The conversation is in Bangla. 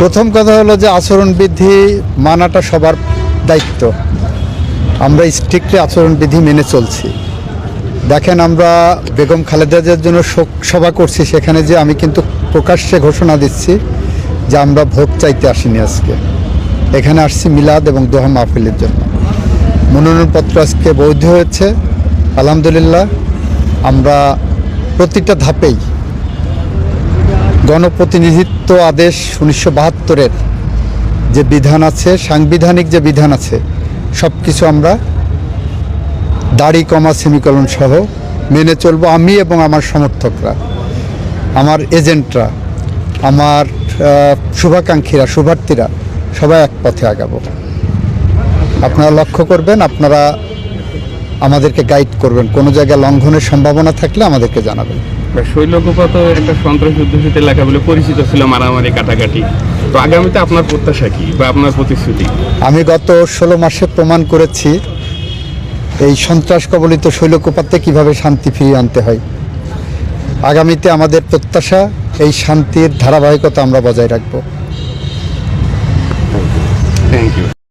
প্রথম কথা হলো যে আচরণবিধি মানাটা সবার দায়িত্ব। আমরা স্ট্রিক্টলি আচরণবিধি মেনে চলছি। দেখেন, আমরা বেগম খালেদাদের জন্য শোক সভা করছি সেখানে যে আমি কিন্তু প্রকাশ্যে ঘোষণা দিচ্ছি যে আমরা ভোট চাইতে আসিনি আজকে। এখানে আসছি মিলাদ এবং দোহা মাহফিলের জন্য। মনোনয়নপত্র আজকে বৈধ হয়েছে। আলহামদুলিল্লাহ, আমরা প্রতিটা ধাপেই গণপ্রতিনিধিত্ব আদেশ উনিশশো বাহাত্তরের যে বিধান আছে, সাংবিধানিক যে বিধান আছে সব কিছু আমরা দাড়ি, কমা, সেমিকলন সহ মেনে চলবো আমি এবং আমার সমর্থকরা, আমার এজেন্টরা, আমার শুভাকাঙ্ক্ষীরা, শুভার্থীরা সবাই এক পথে আগাবো। আপনারা লক্ষ্য করবেন, আপনারা আমাদেরকে গাইড করবেন। কোনো জায়গায় লঙ্ঘনের সম্ভাবনা থাকলে আমাদেরকে জানাবেন। শৈলকুপা তো একটা সন্ত্রাস অধ্যুষিত এলাকা বলে পরিচিত ছিল মারামারি কাটাকাটি। তো আগামীতে আপনার প্রত্যাশা কি বা আপনার প্রতিশ্রুতি? আমি গত ষোলো মাসে প্রমাণ করেছি এই সন্ত্রাস কবলিত শৈলকুপাতে কীভাবে শান্তি ফিরিয়ে আনতে হয়। আগামীতে আমাদের প্রত্যাশা এই শান্তির ধারাবাহিকতা আমরা বজায় রাখব।